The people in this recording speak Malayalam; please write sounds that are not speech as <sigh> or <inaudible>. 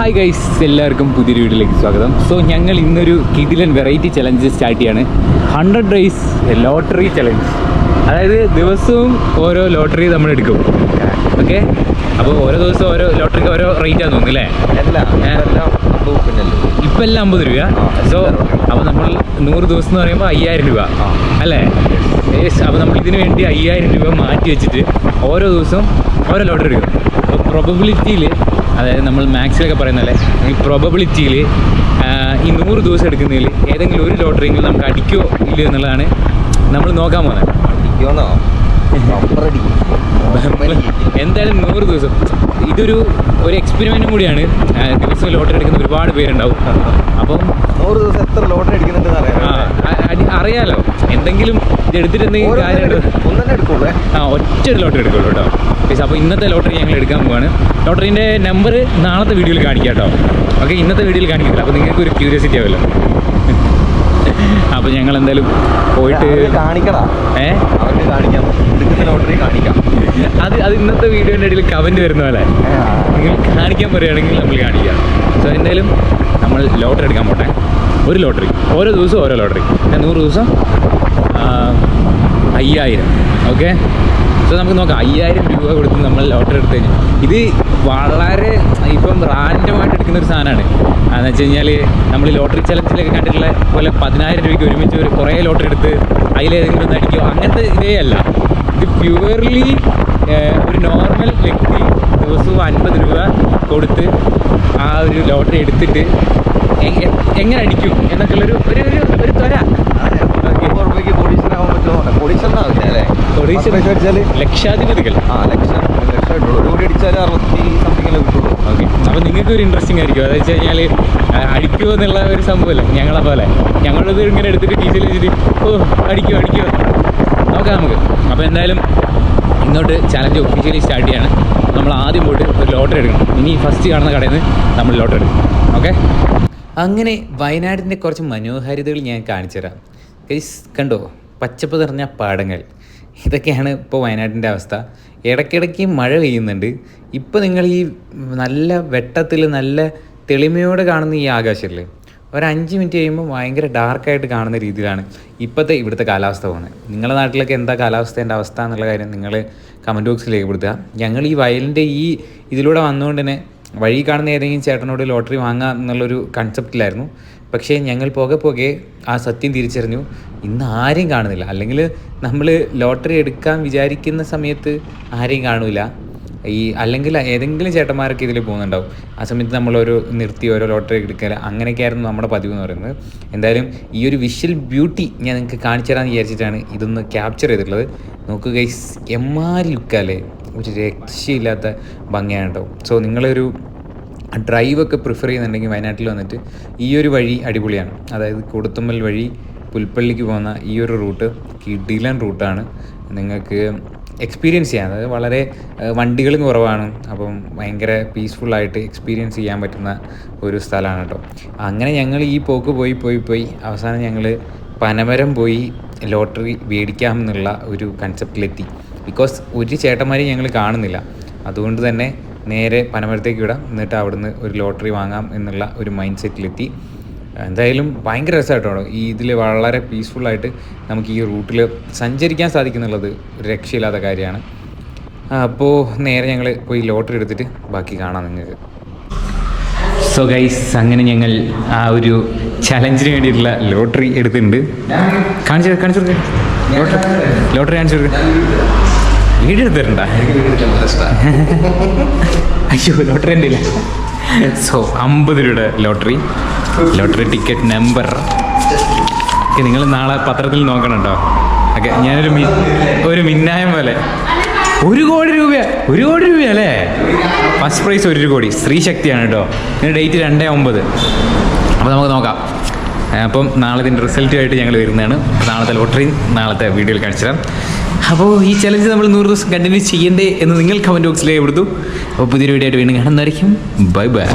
ഹായ് ഗൈസ് എല്ലാവർക്കും പുതിയൊരു വീട്ടിലേക്ക് സ്വാഗതം. സോ ഞങ്ങൾ ഇന്നൊരു കിടിലൻ വെറൈറ്റി ചലഞ്ച് സ്റ്റാർട്ട് ചെയ്യാണ്. ഹൺഡ്രഡ് ഡേയ്സ് ലോട്ടറി ചലഞ്ച് അതായത് ദിവസവും ഓരോ ലോട്ടറി നമ്മൾ എടുക്കും. ഓക്കെ അപ്പോൾ ഓരോ ദിവസം ഓരോ ലോട്ടറിക്ക് ഓരോ റേറ്റ് ആണ് തോന്നുന്നു അല്ലേ? ഇപ്പം എല്ലാം അമ്പത് രൂപ. സോ അപ്പോൾ നമ്മൾ നൂറ് ദിവസം എന്ന് പറയുമ്പോൾ അയ്യായിരം രൂപ അല്ലേ? അപ്പൊ അപ്പോൾ നമ്മൾ ഇതിനു വേണ്ടി അയ്യായിരം രൂപ മാറ്റി വെച്ചിട്ട് ഓരോ ദിവസവും ഓരോ ലോട്ടറി എടുക്കും. അപ്പോൾ പ്രൊബബിലിറ്റിയിൽ അതായത് നമ്മൾ മാത്സിലൊക്കെ പറയുന്ന പോലെ ഈ പ്രൊബബിലിറ്റിയിൽ ഈ നൂറ് ദിവസം എടുക്കുന്നതിൽ ഏതെങ്കിലും ഒരു ലോട്ടറിയെങ്കിലും നമുക്ക് അടിക്കോ ഇല്ലയോ എന്നുള്ളതാണ് നമ്മൾ നോക്കാൻ പോകുന്നത്. അടിക്കോന്നോ എന്തായാലും നൂറ് ദിവസം. ഇതൊരു ഒരു എക്സ്പെരിമെന്റും കൂടിയാണ്. ദിവസം ലോട്ടറി എടുക്കുന്ന ഒരുപാട് പേരുണ്ടാവും. അപ്പം നൂറ് ദിവസം എത്ര ലോട്ടറി അടി- അറിയാലോ. എന്തെങ്കിലും ഇത് എടുത്തിട്ട് എന്തെങ്കിലും കാര്യമുണ്ടോ ഒന്നെ ആ ഒറ്റ ഒരു ലോട്ടറി എടുക്കുള്ളൂ കേട്ടോ. പ്ലീസ് അപ്പോൾ ഇന്നത്തെ ലോട്ടറി ഞങ്ങൾ എടുക്കാൻ പോവാണ്. ലോട്ടറിന്റെ നമ്പർ നാളത്തെ വീഡിയോയിൽ കാണിക്കാം കേട്ടോ. ഓക്കെ ഇന്നത്തെ വീഡിയോയിൽ കാണിക്കില്ല അപ്പോൾ നിങ്ങൾക്ക് ഒരു ക്യൂരിയോസിറ്റി ആവുമല്ലോ അപ്പോൾ ഞങ്ങൾ എന്തായാലും പോയിട്ട് കാണിക്കടാ ഏ? അവർക്ക് കാണിക്കാം. എടുക്കുന്ന ലോട്ടറി കാണിക്കാം. അത് അത് ഇന്നത്തെ വീഡിയോന്റെ ഇടയിൽ കമന്റ് വരുന്ന പോലെ. നിങ്ങൾ കാണിക്കാൻ പറയുകയാണെങ്കിൽ നമ്മൾ കാണിക്കാം. സോ എന്തായാലും നമ്മൾ ലോട്ടറി എടുക്കാൻ പോട്ടെ. ഒരു ലോട്ടറി ഓരോ ദിവസവും ഓരോ ലോട്ടറി നൂറ് ദിവസം അയ്യായിരം. ഓക്കെ സോ നമുക്ക് നോക്കാം. അയ്യായിരം രൂപ കൊടുത്ത് നമ്മൾ ലോട്ടറി എടുത്തു കഴിഞ്ഞാൽ. ഇത് വളരെ ഇപ്പം റാൻഡമായിട്ട് എടുക്കുന്ന ഒരു സാധനമാണ്. അതെന്ന് വെച്ച് കഴിഞ്ഞാൽ നമ്മൾ ലോട്ടറി ചലഞ്ചിലൊക്കെ കണ്ടിട്ടുള്ള പോലെ പതിനായിരം രൂപയ്ക്ക് ഒരുമിച്ച് ഒരു കുറേ ലോട്ടറി എടുത്ത് അതിലേതെങ്കിലും ഒന്ന് അടിക്കുമോ അങ്ങനത്തെ ഇതേ അല്ല. ഇത് പ്യുവർലി ഒരു നോർമൽ വ്യക്തി ദിവസവും അൻപത് രൂപ കൊടുത്ത് ആ ഒരു ലോട്ടറി എടുത്തിട്ട് എങ്ങനെ അടിക്കും എന്നൊക്കെയുള്ളൊരു ഒരു ഒരു ഒരു ത്വര. ലക്ഷാധിപതികൾ. ആ ലക്ഷം ലക്ഷം ഒരു കോടി അടിച്ചാൽ അറുപത്തി സംതിങ്ങിലേ അപ്പോൾ നിങ്ങൾക്ക് ഒരു ഇൻട്രസ്റ്റിംഗ് ആയിരിക്കും. അതെന്ന് വെച്ച് കഴിഞ്ഞാൽ അടിക്കുമോ എന്നുള്ള ഒരു സംഭവമല്ല ഞങ്ങളെ പോലെ. ഞങ്ങളിത് ഇങ്ങനെ എടുത്തിട്ട് ഡീസൽ വെച്ചിട്ട് ഓ അടിക്കുമോ അടിക്കുമോ നോക്കാം നമുക്ക്. അപ്പോൾ എന്തായാലും ഇങ്ങോട്ട് ചാലഞ്ച് ഒഫീഷ്യലി സ്റ്റാർട്ട് ചെയ്യാണ്. നമ്മൾ ആദ്യം പോയിട്ട് ഒരു ലോട്ടറി എടുക്കണം. ഇനി ഫസ്റ്റ് കാണുന്ന കടയിൽ നിന്ന് നമ്മൾ ലോട്ടറി എടുക്കും. ഓക്കെ അങ്ങനെ വയനാടിന്റെ കുറച്ച് മനോഹാരിതകൾ ഞാൻ കാണിച്ചു തരാം കണ്ടോ? പച്ചപ്പ് നിറഞ്ഞ പാടങ്ങൾ. ഇതൊക്കെയാണ് ഇപ്പോൾ വയനാട്ടിന്റെ അവസ്ഥ. ഇടയ്ക്കിടയ്ക്ക് മഴ പെയ്യുന്നുണ്ട്. ഇപ്പോൾ നിങ്ങൾ ഈ നല്ല വെട്ടത്തിൽ നല്ല തെളിമയോടെ കാണുന്ന ഈ ആകാശമില്ലേ ഒരു അഞ്ച് മിനിറ്റ് കഴിയുമ്പോൾ ഭയങ്കര ഡാർക്കായിട്ട് കാണുന്ന രീതിയിലാണ് ഇപ്പോഴത്തെ ഇവിടുത്തെ കാലാവസ്ഥ പോകുന്നത്. നിങ്ങളുടെ നാട്ടിലൊക്കെ എന്താ കാലാവസ്ഥേന്റെ അവസ്ഥ എന്നുള്ള കാര്യം നിങ്ങൾ കമന്റ് ബോക്സിൽ രേഖപ്പെടുത്തുക ഞങ്ങൾ ഈ വയലിന്റെ ഈ ഇതിലൂടെ വന്നുകൊണ്ട് തന്നെ വഴി കാണുന്ന ഏതെങ്കിലും ചേട്ടനോട് ലോട്ടറി വാങ്ങുക എന്നുള്ളൊരു കൺസെപ്റ്റിലായിരുന്നു പക്ഷേ ഞങ്ങൾ പോകെ പോകെ ആ സത്യം തിരിച്ചറിഞ്ഞു. ഇന്ന് ആരെയും കാണുന്നില്ല. അല്ലെങ്കിൽ നമ്മൾ ലോട്ടറി എടുക്കാൻ വിചാരിക്കുന്ന സമയത്ത് ആരെയും കാണൂല. ഈ അല്ലെങ്കിൽ ഏതെങ്കിലും ചേട്ടന്മാരൊക്കെ ഇതിൽ പോകുന്നുണ്ടാവും. ആ സമയത്ത് നമ്മളൊരു നിർത്തി ഓരോ ലോട്ടറി എടുക്കുക അങ്ങനെയൊക്കെയായിരുന്നു നമ്മുടെ പതിവ് എന്ന് പറയുന്നത്. എന്തായാലും ഈ ഒരു വിഷ്വൽ ബ്യൂട്ടി ഞാൻ നിങ്ങൾക്ക് കാണിച്ചു തരാമെന്ന് വിചാരിച്ചിട്ടാണ് ഇതൊന്ന് ക്യാപ്ചർ ചെയ്തിട്ടുള്ളത്. നോക്കുക ഗൈസ് എമ്മാരി ലുക്കല്ലേ ഒരു രക്ഷയില്ലാത്ത ഭംഗിയാണ് കേട്ടോ സോ നിങ്ങളൊരു ഡ്രൈവൊക്കെ പ്രിഫർ ചെയ്യുന്നുണ്ടെങ്കിൽ വയനാട്ടിൽ വന്നിട്ട് ഈ ഒരു വഴി അടിപൊളിയാണ്. അതായത് കൊടുത്തുമ്മൽ വഴി പുൽപ്പള്ളിക്ക് പോകുന്ന ഈ ഒരു റൂട്ട് കിഡിലൻ റൂട്ടാണ്. നിങ്ങൾക്ക് എക്സ്പീരിയൻസ് ചെയ്യാം. അതായത് വളരെ വണ്ടികളും കുറവാണ്. അപ്പം ഭയങ്കര പീസ്ഫുള്ളായിട്ട് എക്സ്പീരിയൻസ് ചെയ്യാൻ പറ്റുന്ന ഒരു സ്ഥലമാണ് കേട്ടോ. അങ്ങനെ ഞങ്ങൾ ഈ പോക്ക് പോയി പോയി പോയി അവസാനം ഞങ്ങൾ പനമരം പോയി ലോട്ടറി മേടിക്കാം എന്നുള്ള ഒരു കൺസെപ്റ്റിലെത്തി ബിക്കോസ് ഒരു ചേട്ടന്മാരെയും ഞങ്ങൾ കാണുന്നില്ല. അതുകൊണ്ട് തന്നെ നേരെ പനമരത്തേക്ക് വിടാം. എന്നിട്ട് അവിടുന്ന് ഒരു ലോട്ടറി വാങ്ങാം എന്നുള്ള ഒരു മൈൻഡ് സെറ്റിലെത്തി എന്തായാലും ഭയങ്കര രസമായിട്ടാണ്. ഈ ഇതിൽ വളരെ പീസ്ഫുള്ളായിട്ട് നമുക്ക് ഈ റൂട്ടിൽ സഞ്ചരിക്കാൻ സാധിക്കുന്നുള്ളത് ഒരു രക്ഷയില്ലാത്ത കാര്യമാണ്. അപ്പോൾ നേരെ ഞങ്ങൾ പോയി ലോട്ടറി എടുത്തിട്ട് ബാക്കി കാണാം നിങ്ങൾക്ക്. സോ ഗൈസ് അങ്ങനെ ഞങ്ങൾ ആ ഒരു ചലഞ്ചിന് വേണ്ടിയിട്ടുള്ള ലോട്ടറി എടുത്തിട്ടുണ്ട്. കാണിച്ചു കാണിച്ചു ലോട്ടറി ലോട്ടറി കാണിച്ചു കൊടുക്ക്. വീഡിയോ എടുത്തിട്ടുണ്ടാ <laughs> അയ്യോ ലോട്ടറി എന്റെ ഇല്ല സോ അമ്പത് രൂപയുടെ lottery lottery ticket number. Okay നിങ്ങൾ നാളെ പത്രത്തിൽ നോക്കണം കേട്ടോ. ഓക്കെ ഞാനൊരു മി ഒരു മിന്നായം പോലെ. ഒരു കോടി രൂപ ഒരു കോടി രൂപ അല്ലേ? ഫസ്റ്റ് പ്രൈസ് ഒരു കോടി. സ്ത്രീശക്തിയാണ് കേട്ടോ. ഇതിന് ഡേറ്റ് രണ്ടേ ഒമ്പത്. അപ്പോൾ നമുക്ക് നോക്കാം. അപ്പം നാളെ ഇതിന്റെ റിസൾട്ടുമായിട്ട് ഞങ്ങൾ വരുന്നതാണ്. നാളത്തെ ലോട്ടറി നാളത്തെ വീഡിയോയിൽ കാണിച്ചു തരാം അപ്പോൾ ഈ ചലഞ്ച് നമ്മൾ നൂറ് ദിവസം കണ്ടിന്യൂ ചെയ്യണ്ടേ എന്ന് നിങ്ങൾ കമന്റ് ബോക്സിൽ കൊടുത്തു അപ്പോൾ പുതിയൊരു വീഡിയോ ആയിട്ട് വീണ്ടും കാണുന്നതായിരിക്കും. Bye bye